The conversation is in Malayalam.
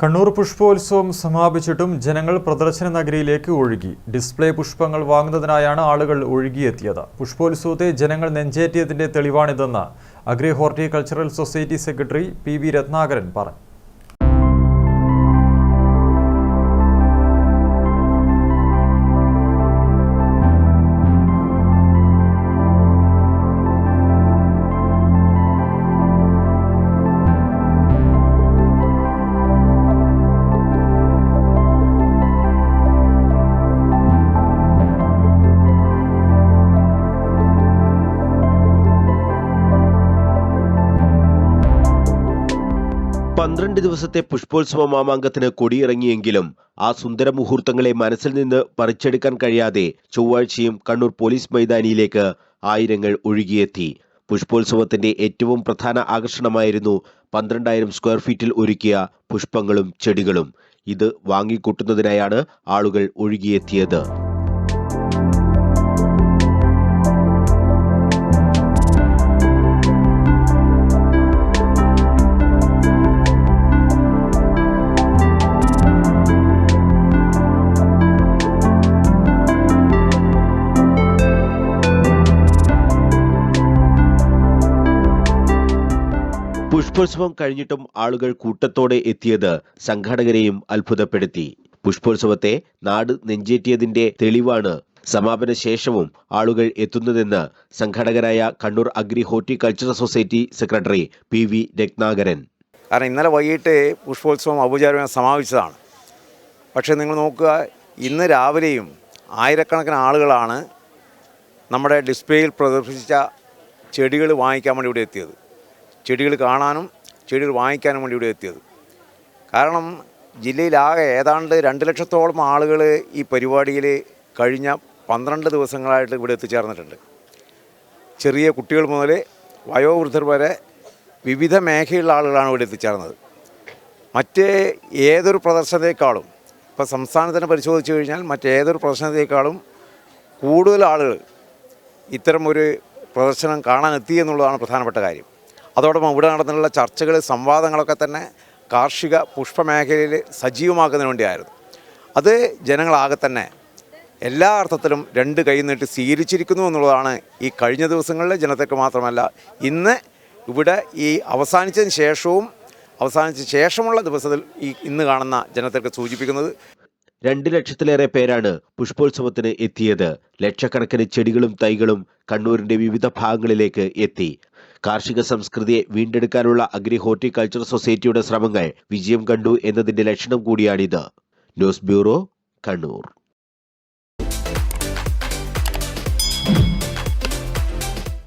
കണ്ണൂർ പുഷ്പോത്സവം സമാപിച്ചിട്ടും ജനങ്ങൾ പ്രദർശന നഗരിയിലേക്ക് ഒഴുകി. ഡിസ്പ്ലേ പുഷ്പങ്ങൾ വാങ്ങുന്നതിനായാണ് ആളുകൾ ഒഴുകിയെത്തിയത്. പുഷ്പോത്സവത്തെ ജനങ്ങൾ നെഞ്ചേറ്റിയതിന്റെ തെളിവാണിതെന്ന് agri horticultural society secretary P V Ratnakaran പറഞ്ഞു. പന്ത്രണ്ട് ദിവസത്തെ പുഷ്പോത്സവ മാമാങ്കത്തിന് കൊടിയിറങ്ങിയെങ്കിലും ആ സുന്ദര മുഹൂർത്തങ്ങളെ മനസ്സിൽ നിന്ന് പറിച്ചെടുക്കാൻ കഴിയാതെ ചൊവ്വാഴ്ചയും കണ്ണൂർ പോലീസ് മൈതാനിയിലേക്ക് ആയിരങ്ങൾ ഒഴുകിയെത്തി. പുഷ്പോത്സവത്തിന്റെ ഏറ്റവും പ്രധാന ആകർഷണമായിരുന്നു പന്ത്രണ്ടായിരം സ്ക്വയർ ഫീറ്റിൽ ഒരുക്കിയ പുഷ്പങ്ങളും ചെടികളും. ഇത് വാങ്ങിക്കൂട്ടുന്നതിനായാണ് ആളുകൾ ഒഴുകിയെത്തിയത്. പുഷ്പോത്സവം കഴിഞ്ഞിട്ടും ആളുകൾ കൂട്ടത്തോടെ എത്തിയത് സംഘാടകരെയും അത്ഭുതപ്പെടുത്തി. പുഷ്പോത്സവത്തെ നാട് നെഞ്ചേറ്റിയതിന്റെ തെളിവാണ് സമാപന ശേഷവും ആളുകൾ എത്തുന്നതെന്ന് സംഘാടകരായ Kannur agri horticultural society secretary P V Ratnakaran. കാരണം ഇന്നലെ വൈകിട്ട് പുഷ്പോത്സവം ഔപചാരികമായി സമാപിച്ചതാണ്. പക്ഷേ നിങ്ങൾ നോക്കുക ഇന്ന് രാവിലെയും ആയിരക്കണക്കിന് ആളുകളാണ് നമ്മുടെ ഡിസ്പ്ലേയിൽ പ്രദർശിപ്പിച്ച ചെടികൾ വാങ്ങിക്കാൻ വേണ്ടി ഇവിടെ എത്തിയത്. ചെടികൾ കാണാനും ചെടികൾ വാങ്ങിക്കാനും വേണ്ടി ഇവിടെ എത്തിയത്. കാരണം ജില്ലയിലാകെ ഏതാണ്ട് രണ്ട് ലക്ഷത്തോളം ആളുകൾ ഈ പരിപാടിയിൽ കഴിഞ്ഞ പന്ത്രണ്ട് ദിവസങ്ങളായിട്ട് ഇവിടെ എത്തിച്ചേർന്നിട്ടുണ്ട്. ചെറിയ കുട്ടികൾ മുതൽ വയോവൃദ്ധർ വരെ വിവിധ മേഖലയിലുള്ള ആളുകളാണ് ഇവിടെ എത്തിച്ചേർന്നത്. മറ്റ് ഏതൊരു പ്രദർശനത്തെക്കാളും ഇപ്പോൾ സംസ്ഥാനത്തിന് പരിശോധിച്ച് കഴിഞ്ഞാൽ മറ്റേതൊരു പ്രദർശനത്തെക്കാളും കൂടുതൽ ആളുകൾ ഇത്തരം ഒരു പ്രദർശനം കാണാൻ എത്തി എന്നുള്ളതാണ് പ്രധാനപ്പെട്ട കാര്യം. അതോടൊപ്പം ഇവിടെ നടന്നുള്ള ചർച്ചകൾ സംവാദങ്ങളൊക്കെ തന്നെ കാർഷിക പുഷ്പമേഖലയിൽ സജീവമാക്കുന്നതിന് വേണ്ടിയായിരുന്നു. അത് ജനങ്ങളാകെ തന്നെ എല്ലാ അർത്ഥത്തിലും രണ്ട് കൈ നീട്ടി സ്വീകരിച്ചിരിക്കുന്നു എന്നുള്ളതാണ് ഈ കഴിഞ്ഞ ദിവസങ്ങളിൽ ജനതയ്ക്ക് മാത്രമല്ല ഇന്ന് ഇവിടെ ഈ അവസാനിച്ചതിന് ശേഷവും അവസാനിച്ച ശേഷമുള്ള ദിവസത്തിൽ ഈ ഇന്ന് കാണുന്ന ജനതയ്ക്ക് സൂചിപ്പിക്കുന്നത് രണ്ട് ലക്ഷത്തിലേറെ പേരാണ് പുഷ്പോത്സവത്തിന് എത്തിയത്. ലക്ഷക്കണക്കിന് ചെടികളും തൈകളും കണ്ണൂരിന്റെ വിവിധ ഭാഗങ്ങളിലേക്ക് എത്തി. കാർഷിക സംസ്കൃതിയെ വീണ്ടെടുക്കാനുള്ള അഗ്രി ഹോർട്ടിക്കൾച്ചർ സൊസൈറ്റിയുടെ ശ്രമങ്ങൾ വിജയം കണ്ടു എന്നതിന്റെ ലക്ഷണം കൂടിയാണിത്. News bureau Kannur.